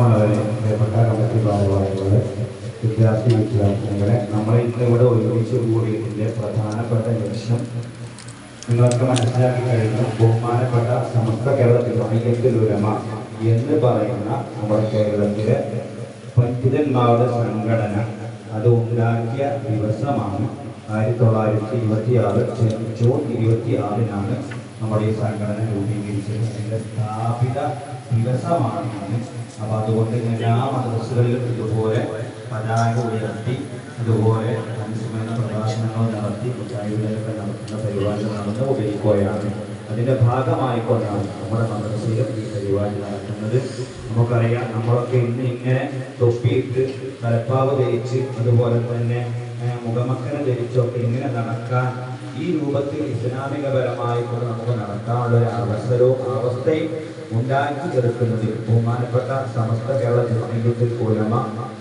പ്രിയമുള്ളവരെ പ്രിയപ്പെട്ട കമ്മിറ്റി ഭാരവാഹികളെ വിദ്യാർത്ഥി വിദ്യാർത്ഥികളെ നമ്മൾ ഇന്ന് ഇവിടെ ഒരുമിച്ച് കൂടിയതിന്റെ പ്രധാനപ്പെട്ട ലക്ഷ്യം നിങ്ങൾക്ക് മനസ്സിലാക്കി കഴിഞ്ഞു ബഹുമാനപ്പെട്ട സമസ്ത കേരളത്തിൽ വൈകത്തിൽ ഉരമ എന്ന് പറയുന്ന നമ്മുടെ കേരളത്തിലെ പണ്ഡിതന്മാരുടെ സംഘടന അത് ഉണ്ടാക്കിയ ദിവസമാണ്. ആയിരത്തി തൊള്ളായിരത്തി ഇരുപത്തി ആറ് ജൂൺ ഇരുപത്തി ആറിനാണ് നമ്മുടെ ഈ സംഘടന രൂപീകരിച്ചത്. അതിന്റെ സ്ഥാപിത ദിവസമാണ് അപ്പോൾ അതുകൊണ്ട് എല്ലാ മദ്രസകളിലും ഇതുപോലെ പതാക ഉയർത്തി അതുപോലെ അനുസ്മരണ പ്രഭാഷണങ്ങൾ നടത്തി കുറ്റായ്മകളൊക്കെ നടത്തുന്ന പരിപാടികൾ നടന്ന് ഉപയോഗിക്കുകയാണ്. അതിന്റെ ഭാഗമായിക്കൊണ്ടാണ് നമ്മുടെ മദ്രസയിലും ഈ പരിപാടി നടത്തുന്നത്. നമുക്കറിയാം നമ്മളൊക്കെ ഇന്ന് ഇങ്ങനെ തൊപ്പിയിട്ട് തലപ്പാവ് ധരിച്ച് അതുപോലെ തന്നെ മുഖമക്കന ധരിച്ചൊക്കെ ഇങ്ങനെ നടക്കാൻ ഈ രൂപത്തിൽ ഇസ്ലാമികപരമായിക്കൊണ്ട് നമുക്ക് നടക്കാനുള്ള ഒരു അവസരവും അവസ്ഥയും ഉണ്ടാക്കി തീർക്കുന്നതിൽ ബഹുമാനപ്പെട്ട സമസ്ത കേരള ജനങ്ങളുടെ ഉലമ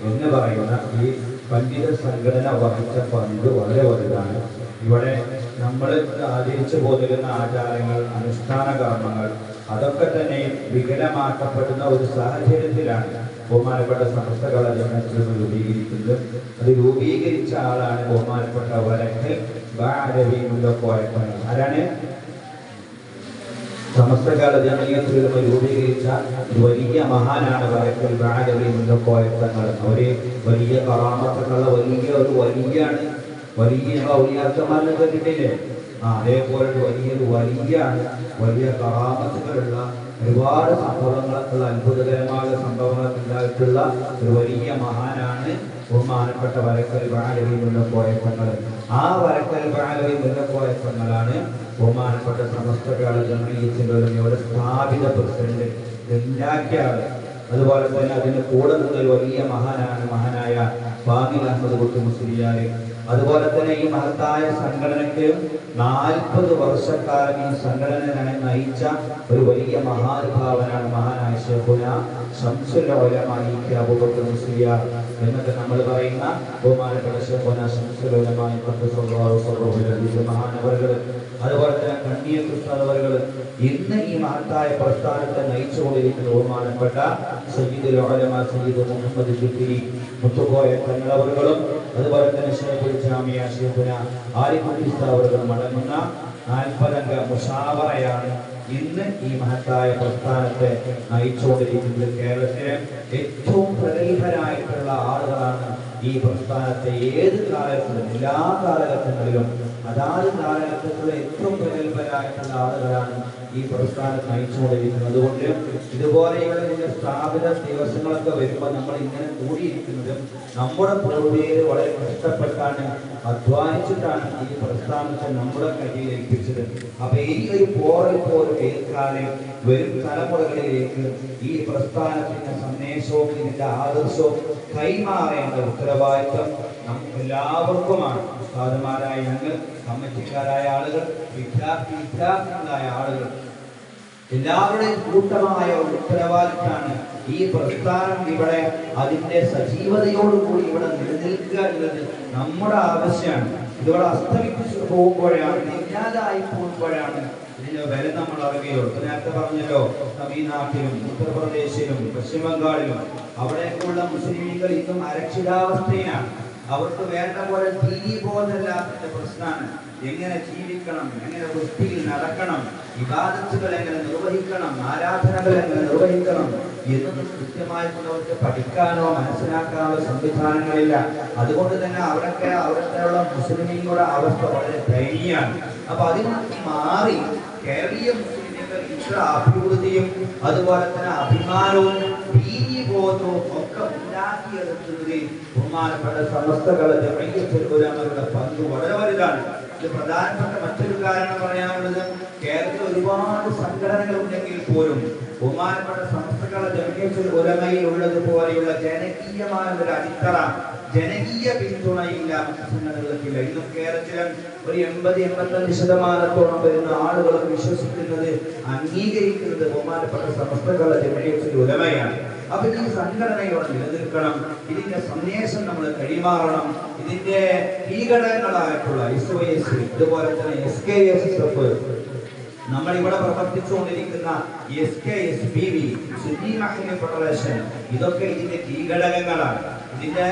എന്ന് പറയുന്ന ഈ പണ്ഡിത സംഘടന വഹിച്ച പങ്ക് വളരെ വലുതാണ്. ഇവിടെ നമ്മൾ ആചരിച്ചു പോരുന്ന ആചാരങ്ങൾ അനുഷ്ഠാന കർമ്മങ്ങൾ അതൊക്കെ തന്നെ വികലമാക്കപ്പെടുന്ന ഒരു സാഹചര്യത്തിലാണ് ബഹുമാനപ്പെട്ട സമസ്ത കേരള ജനങ്ങൾ രൂപീകരിക്കുന്നത്. അത് രൂപീകരിച്ച ആളാണ് ബഹുമാനപ്പെട്ട വരക്കൽ ആരാണ്? സമസ്തകാല ജനീയത്തിലും രൂപീകരിച്ച വലിയ മഹാനാണ് വരക്കൽ ബാലവി മുല്ലക്കോയത്തങ്ങൾ അവർ വലിയ കറാമത്തുള്ള വലിയ ഒരു വലിയാണ്. വലിയ ഔലിയാക്കന്മാരെ കണ്ടിട്ടില്ലേ ആ അതേപോലെ വലിയൊരു വലിയാണ്. വലിയ കറാമത്തുകളുള്ള ഒരുപാട് സംഭവങ്ങളൊക്കെയുള്ള അത്ഭുതകരമായ സംഭവങ്ങളൊക്കെ ഉണ്ടായിട്ടുള്ള ഒരു വലിയ മഹാനാണ് ബഹുമാനപ്പെട്ട വരക്കൽ ബാലവി മുല്ലക്കോയത്തങ്ങൾ ആ വരക്കൽ ബാലവി മുല്ലക്കോയത്തങ്ങളാണ് ബഹുമാനപ്പെട്ട സമസ്ത കേരള ജനീയത്തിന്റെ ഒരു ഇവിടെ സ്ഥാപിത പ്രസിഡന്റ് ഉണ്ടാക്കിയ അതുപോലെ തന്നെ അതിന്റെ കൂടെ മുതൽ വലിയ മഹാനാണ് മഹാനായ ബാമിൽ അഹമ്മദ് കുട്ടി മുസ്ലിയാർ അതുപോലെ തന്നെ ഈ മഹത്തായ സംഘടനയ്ക്ക് നാൽപ്പത് വർഷക്കാലം ഈ സംഘടന നയിച്ച ഒരു വലിയ മഹാനുഭാവനാണ് മഹാനായ ശംസുൽ ഉലമായി അബൂബക്കർ മുസ്ലിയാർ. എന്നൊക്കെ നമ്മൾ പറയുന്ന ബഹുമാനപ്പെട്ട ഉലമായി മഹാനവറുകൾ അതുപോലെ തന്നെ കണ്ണിയ കൃഷ്ണവറുകൾ ഇന്ന് ഈ മഹത്തായ പ്രസ്ഥാനത്തെ നയിച്ചുകൊണ്ടിരിക്കുന്ന ബഹുമാനപ്പെട്ട സയ്യിദുൽ ഉലമ സയ്യിദ് മുഹമ്മദ് ജിഫിരി മുത്തുക്കോയ തങ്ങളവറുകളും അതുപോലെ തന്നെ ഷേഖുൽ ജാമിയ ഷേഖുന ആലിഖുദ്ദീസ് അവറുകളും അടങ്ങുന്ന നാൽപ്പതംഗ മുഷാവറയാണ് ഇന്ന് ഈ മഹത്തായ പ്രസ്ഥാനത്തെ നയിച്ചുകൊണ്ടിരിക്കുന്നത് കേരളത്തിലെ ഏറ്റവും പ്രഗത്ഭരായിട്ടുള്ള ആളുകളാണ് ഈ പ്രസ്ഥാനത്തെ ഏത് കാലഘട്ടത്തിലും എല്ലാ കാലഘട്ടങ്ങളിലും അതാത് കാലഘട്ടത്തിലെ ഏറ്റവും പ്രഗത്ഭരായിട്ടുള്ള ആളുകളാണ് ഈ പുരസ്കാരം നയിച്ചുകൊണ്ടിരിക്കുന്നത്. അതുകൊണ്ട് ഇതുപോലെയുള്ള ചില സ്ഥാപിത ദിവസങ്ങളൊക്കെ വരുമ്പോൾ നമ്മൾ ഇങ്ങനെ കൂടിയിരിക്കുന്നത് നമ്മുടെ പൂർവികർ വളരെ കഷ്ടപ്പെട്ടാണ് അധ്വാനിച്ചിട്ടാണ് ഈ പ്രസ്ഥാനത്തെ നമ്മുടെ കയ്യിൽ ഏൽപ്പിച്ചത് അപ്പൊ ഈ ഒരു പോറൽ പോലും ഏൽക്കാതെ വരും തലമുറകളിലേക്ക് ഈ പ്രസ്ഥാനത്തിന്റെ സന്ദേശവും ഇതിന്റെ ആദർശവും കൈമാറേണ്ട ഉത്തരവാദിത്വം നമുക്ക് എല്ലാവർക്കുമാണ് ഉസ്താദുമാരായ ഞങ്ങൾ കമ്മിറ്റിക്കാരായ ആളുകൾ വിദ്യാർത്ഥി വിദ്യാർത്ഥികളായ ആളുകൾ. എല്ലാവരുടെയും കൂട്ടമായ ഒരു ഉത്തരവാദിത്തമാണ് ഈ പ്രസ്ഥാനം ഇവിടെ അതിന്റെ സജീവതയോടുകൂടി ഇവിടെ നിലനിൽക്കുക എന്നത് നമ്മുടെ ആവശ്യമാണ്. ഇതോടെ അസ്തമിപ്പിച്ച് പോകുമ്പോഴാണ് ഇല്ലാതായി പോകുമ്പോഴാണ് ഇതിന്റെ വില നമ്മൾ അറിയുകയുള്ളൂ ഇപ്പൊ നേരത്തെ പറഞ്ഞല്ലോ തമിഴ്നാട്ടിലും ഉത്തർപ്രദേശിലും പശ്ചിമ ബംഗാളിലും അവിടെയൊക്കെയുള്ള മുസ്ലിം ലീഗുകൾ ഇന്നും അരക്ഷിതാവസ്ഥയിലാണ്. അവർക്ക് വേണ്ട പോലെ തീരി ബോധമില്ലാത്ത പ്രശ്നമാണ്. എങ്ങനെ ജീവിക്കണം എങ്ങനെ വൃത്തിയിൽ നടക്കണം വിവാദത്തുകൾ എങ്ങനെ നിർവഹിക്കണം ആരാധനകൾ എങ്ങനെ നിർവഹിക്കണം എന്നൊന്നും കൃത്യമായിട്ടുള്ളവർക്ക് പഠിക്കാനോ മനസ്സിലാക്കാനോ സംവിധാനങ്ങളില്ല. അതുകൊണ്ട് തന്നെ അവരൊക്കെ അവിടുത്തെ മുസ്ലിമീങ്ങളുടെ അവസ്ഥ വളരെ ദയനീയമാണ്. അപ്പൊ അതിൽ മാറി കേരളീയ ഇത്ര അഭിവൃദ്ധിയും അതുപോലെ തന്നെ അഭിമാനവും ഭീതിബോധവും ഒക്കെ ഉണ്ടാക്കിയെടുക്കുന്നത് ബഹുമാനപ്പെട്ട സമസ്തകളെ ജമയ്യത്തിലുലമരുടെ പങ്ക് വളരെ വലുതാണ്. ഇത് പ്രധാനപ്പെട്ട മറ്റൊരു കാരണം പറയാനുള്ളത് കേരളത്തിൽ ഒരുപാട് സംഘടനകൾ ഉണ്ടെങ്കിൽ പോലും ബഹുമാനപ്പെട്ട സമസ്തകളെ ജമയ്യത്തിൽ ഉലമയിൽ ഉള്ളതുപോലെയുള്ള ജനകീയമായ ഒരു അടിത്തറ ജനകീയ പിന്തുണയില്ല മറ്റു സംഘടനകൾക്കില്ല. ഇന്നും കേരളത്തിലെ ഒരു എൺപത് എൺപത്തഞ്ച് ശതമാനത്തോളം വരുന്ന ആളുകൾ വിശ്വസിക്കുന്നത് അംഗീകരിക്കുന്നത് ബഹുമാനപ്പെട്ട സമസ്തകളുടെ ജമയത്തിൽ ഉലമയാണ് അപ്പൊ ഇതിന്റെ സംഘടന ഇവിടെ നിലനിൽക്കണം. ഇതിന്റെ സന്ദേശം നമ്മൾ കൈമാറണം. ഇതിന്റെ ഭീകടങ്ങളായിട്ടുള്ള എസ് ഒ എസ് ഇതുപോലെ തന്നെ എസ് കെ എസ് എഫ് നമ്മൾ ഇവിടെ പ്രവർത്തിച്ചുകൊണ്ടിരിക്കുന്ന S K S B V federation ഇതൊക്കെ ഇതിന്റെ കീഘടകങ്ങളാണ് ഇതിന്റെ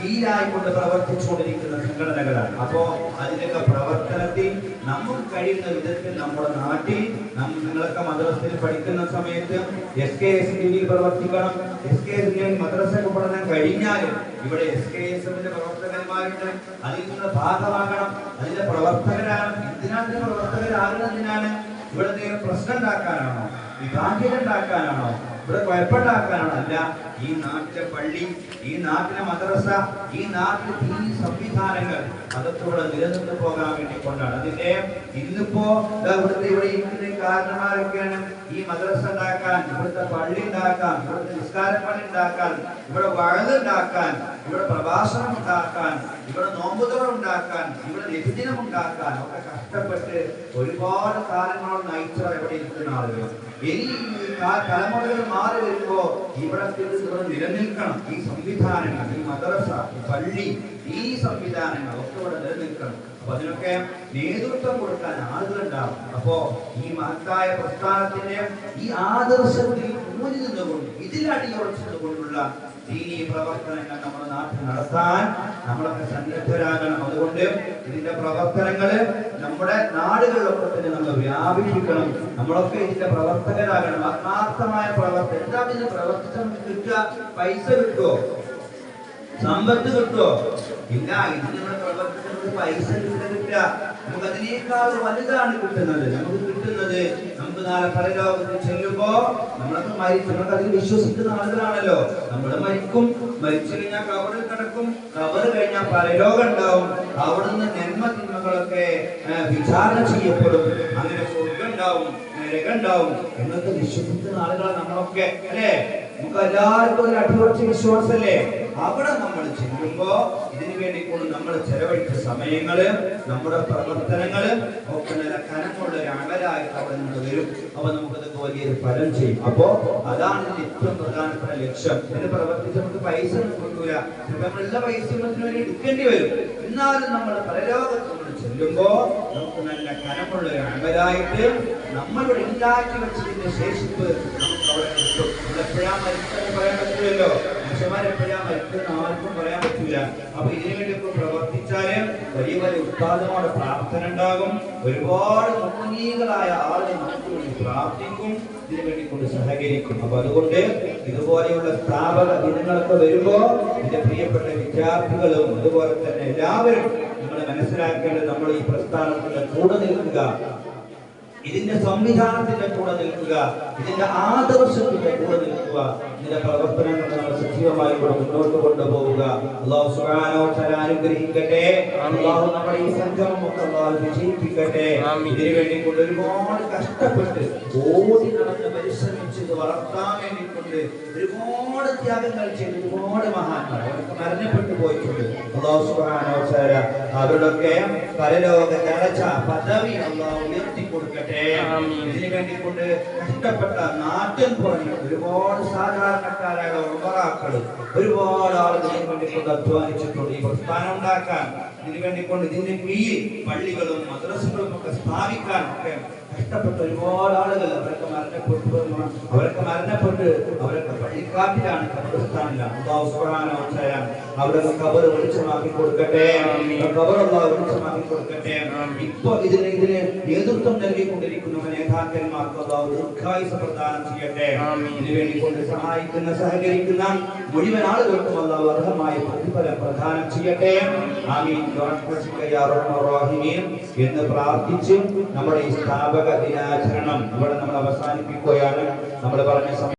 കീഴായിക്കൊണ്ട് പ്രവർത്തിച്ചുകൊണ്ടിരിക്കുന്ന സംഘടനകളാണ്. അപ്പോ അതിന്റെയൊക്കെ പ്രവർത്തനത്തിൽ നമുക്ക് കഴിയുന്ന വിധത്തിൽ നമ്മുടെ നാട്ടിൽ നിങ്ങളൊക്കെ മദ്രസയിൽ പഠിക്കുന്ന സമയത്ത് എസ് കെ എസ് പ്രവർത്തിക്കണം. എസ് കെ എസ് മദ്രസ പഠനം കഴിഞ്ഞാലും ഇവിടെ എസ് കെ എസ് എമ്മിന്റെ പ്രവർത്തകന്മാരുണ്ട്. അതിൽ നിന്ന് ഭാഗമാകണം അതിന്റെ പ്രവർത്തകരാണ്. എന്തിനാണ് പ്രവർത്തകരാകുന്നതിനാണ് ഇവിടെ എന്തെങ്കിലും പ്രശ്നം ഉണ്ടാക്കാനാണോ? വിഭാഗ്യത ഉണ്ടാക്കാനാണോ ഇവിടെ കുഴപ്പമുണ്ടാക്കാനാണോ അല്ല ഈ നാട്ടിലെ പള്ളി ഈ നാട്ടിലെ മദ്രസ ഈ നാട്ടിലെ ഈ സംവിധാനങ്ങൾ അതൊക്കെ നിലനിന്ന് പോകാൻ വേണ്ടി കൊണ്ടാണ് അതിന്റെ ഇന്നിപ്പോ ഇവിടുത്തെ ഇവിടെ ഇരിക്കുന്ന കാരണന്മാരൊക്കെയാണ് ഈ മദ്രസ ഉണ്ടാക്കാൻ ഇവിടുത്തെ പള്ളി ഉണ്ടാക്കാൻ ഇവിടുത്തെ നിസ്കാര പള്ളി ഉണ്ടാക്കാൻ ഇവിടെ വഴുതുണ്ടാക്കാൻ ഇവിടെ പ്രഭാഷണം ഉണ്ടാക്കാൻ ഇവിടെ നോമ്പുതുറ ഉണ്ടാക്കാൻ ഇവിടെ ലഭിദിനം ഉണ്ടാക്കാൻ ഒക്കെ കഷ്ടപ്പെട്ട് ഒരുപാട് കാലങ്ങളോട് നയിച്ചവർ എവിടെ ഇരിക്കുന്ന ആളുകൾ ഇനി തലമുറകൾ മാറി വരുമ്പോ ഇവിടെ ഇത് ഇവിടെ നിലനിൽക്കണം. ഈ സംവിധാനങ്ങൾ ഈ മദ്രസ പള്ളി ഈ സംവിധാനങ്ങൾ ഒക്കെ ഇവിടെ നിലനിൽക്കണം. അപ്പൊ അതിനൊക്കെ നേതൃത്വം കൊടുക്കാൻ ആളുകളുണ്ടാവും. അപ്പോ ഈ മഹത്തായ പ്രസ്ഥാനത്തിന്റെ ഈ ആദർശത്തിൽ ഊന്നി നിന്നുകൊണ്ട് ഇതിൽ അടിയുറച്ചതുകൊണ്ടുള്ള ദീനീ പ്രവർത്തനങ്ങൾ നമ്മുടെ നാട്ടിൽ നടത്താൻ നമ്മളൊക്കെ സന്നദ്ധരാകണം. അതുകൊണ്ട് ഇതിന്റെ പ്രവർത്തനങ്ങൾ നമ്മുടെ നാടുകളിലൊക്കെ തന്നെ നമ്മൾ വ്യാപിപ്പിക്കണം. നമ്മളൊക്കെ ഇതിന്റെ പ്രവർത്തകരാകണം. ആത്മാർത്ഥമായ പ്രവർത്തനം. എന്താ ഇതിന് പ്രവർത്തനം കിട്ടുക പൈസ കിട്ടുമോ സമ്പത്ത് കിട്ടുമോ ഇല്ല ഇതിന് പ്രവർത്തനം പൈസ കിട്ടുക നമുക്ക് അതിനേക്കാൾ വലുതാണ് കിട്ടുന്നത്. നമുക്ക് കിട്ടുന്നത് നമുക്ക് നാളെ പരലോകത്തിൽ ചെല്ലുമ്പോ നമ്മളൊക്കെ മരിക്കും നമുക്ക് അതിൽ വിശ്വസിക്കുന്ന ആളുകളാണല്ലോ. നമ്മൾ മരിക്കും. മരിച്ചു കഴിഞ്ഞാൽ കവറിൽ കിടക്കും. കവർ കഴിഞ്ഞാൽ പരലോകം ഉണ്ടാവും. അവിടുന്ന് നന്മ തിന്മകളൊക്കെ വിചാരണ ചെയ്യപ്പെടും. അങ്ങനെ ഉണ്ടാവും നരകം ഉണ്ടാവും എന്നൊക്കെ വിശ്വസിക്കുന്ന ആളുകളെ നമ്മളൊക്കെ അല്ലേ? നമുക്ക് എല്ലാവർക്കും ഒരു അടിയുറച്ച വിശ്വാസല്ലേ അവിടെ നമ്മൾ ചെല്ലുമ്പോ ഇതിനു വേണ്ടി കൊണ്ട് നമ്മൾ ചെലവഴിച്ച സമയങ്ങൾ നമ്മുടെ പ്രവർത്തനങ്ങൾ ഒക്കെ നല്ല കനമുള്ള ഒരു അമലായിട്ട് അവിടെ നമ്മൾ വരും. അപ്പൊ നമുക്കത് വലിയൊരു ഫലം ചെയ്യും. അപ്പോ അതാണ് ഏറ്റവും പ്രധാനപ്പെട്ട ലക്ഷ്യം. ഇതിന് പ്രവർത്തിച്ച് നമുക്ക് പൈസ ഒന്നും കിട്ടൂല ചിലപ്പോ നമ്മളുള്ള പൈസ വേണ്ടി എടുക്കേണ്ടി വരും. എന്നാലും നമ്മൾ പരലോകത്ത് നമ്മൾ ചെല്ലുമ്പോ നമുക്ക് നല്ല കനമുള്ള ഒരു അമലായിട്ട് നമ്മളിവിടെ ഉണ്ടാക്കി വെച്ചതിന്റെ ശേഷിപ്പ് നമുക്ക് അവിടെ കിട്ടും. എപ്പോഴാ മരിച്ചെന്ന് പറയാൻ പറ്റില്ലല്ലോ. മനുഷ്യന്മാരെപ്പോഴാ മരിക്കുന്ന ആർക്കും പറയാൻ പറ്റില്ല അപ്പൊ ഇതിനു വേണ്ടിയൊക്കെ പ്രവർത്തിച്ചാൽ വലിയ വലിയ ഉത്പാദനമാണ് പ്രാർത്ഥന ഉണ്ടാകും. ഒരുപാട് മുന്നീകളായ ആളുകൾ നമുക്ക് വേണ്ടി പ്രാർത്ഥിക്കും ഇതിനു വേണ്ടി കൊണ്ട് സഹകരിക്കും. അപ്പൊ അതുകൊണ്ട് ഇതുപോലെയുള്ള സ്ഥാപക ദിനങ്ങളൊക്കെ വരുമ്പോ എന്റെ പ്രിയപ്പെട്ട വിദ്യാർത്ഥികളും അതുപോലെ തന്നെ എല്ലാവരും നമ്മൾ മനസ്സിലാക്കേണ്ടത് നമ്മൾ ഈ പ്രസ്ഥാനത്തിന്റെ കൂടെ നിൽക്കുക. ഇതിന്റെ സംവിധാനത്തിന്റെ കൂടെ നിൽക്കുക ഇതിന്റെ ആദർശത്തിന്റെ കൂടെ നിൽക്കുക ഇതിന്റെ പ്രവർത്തനങ്ങൾ നമ്മൾ സജീവമായി കൂടെ മുന്നോട്ട് കൊണ്ടുപോവുക. അള്ളാഹു തആല അനുഗ്രഹിക്കട്ടെ. അള്ളാഹു നമ്മുടെ ഈ സംഗമം ഒക്കെ അള്ളാഹു വിജയിപ്പിക്കട്ടെ ഇതിനു വേണ്ടി കൊണ്ട് ഒരുപാട് കഷ്ടപ്പെട്ട് ഓടി നടന്ന് പരിശ്രമിച്ച് ഇത് വളർത്താൻ വേണ്ടിക്കൊണ്ട് ഒരുപാട് ത്യാഗങ്ങൾ ചെയ്ത്. ഒരുപാട് മഹാന്മാർ അവർക്ക് മരണപ്പെട്ടു പോയിട്ടുണ്ട്. അവരുടെ അവരുടെയൊക്കെ പരലോക നിറച്ച പദവി അള്ളാഹു ഉയർത്തി കൊടുക്കട്ടെ ഇതിനു വേണ്ടിക്കൊണ്ട് കഷ്ടപ്പെട്ട നാട്ടിൽ പുറമെ ഒരുപാട് സാധാരണക്കാരായ ഉമറാക്കൾ ഒരുപാട് ആളുകൾ വേണ്ടിക്കൊണ്ട് കൊണ്ട് അധ്വാനിച്ചിട്ടുണ്ട്. ഈ പ്രസ്ഥാനം ഉണ്ടാക്കാൻ ഇതിനു വേണ്ടിക്കൊണ്ട് ഇതിന്റെ കീഴിൽ പള്ളികളും മദ്രസകളും ഒക്കെ സ്ഥാപിക്കാൻ ഒക്കെ കഷ്ടപ്പെട്ട ഒരുപാട് ആളുകൾ അവരൊക്കെ മരണപ്പെട്ടു. അവരൊക്കെ മരണപ്പെട്ട് അവരൊക്കെ പള്ളിക്കാട്ടിലാണ് കബറിസ്ഥാനിലാണ് അള്ളാഹു സുബ്ഹാനഹു വ തആല അവരുടെ ഖബർ വെളിച്ചമാക്കി കൊടുക്കട്ടെ. അള്ളാഹു വെളിച്ചമാക്കി കൊടുക്കട്ടെ. ഇപ്പൊ ഇതിന് ഇതിന് നേതൃത്വം നൽകിക്കൊണ്ടിരിക്കുന്ന നേതാക്കന്മാർക്ക് അള്ളാഹു ദീർഘായുസ പ്രദാനം ചെയ്യട്ടെ. ഇതിനു വേണ്ടി കൊണ്ട് സഹായിക്കുന്ന സഹകരിക്കുന്ന മുഴുവൻ ആളുകൾക്കും അള്ളാഹു അർഹമായ പ്രതിഫലം പ്രദാനം ചെയ്യട്ടെ. ആമീൻ. എന്ന് പ്രാർത്ഥിച്ച് നമ്മുടെ ഈ സ്ഥാപക ദിനാചരണം ഇവിടെ നമ്മൾ അവസാനിപ്പിക്കുകയാണ്. നമ്മൾ പറഞ്ഞ സമയം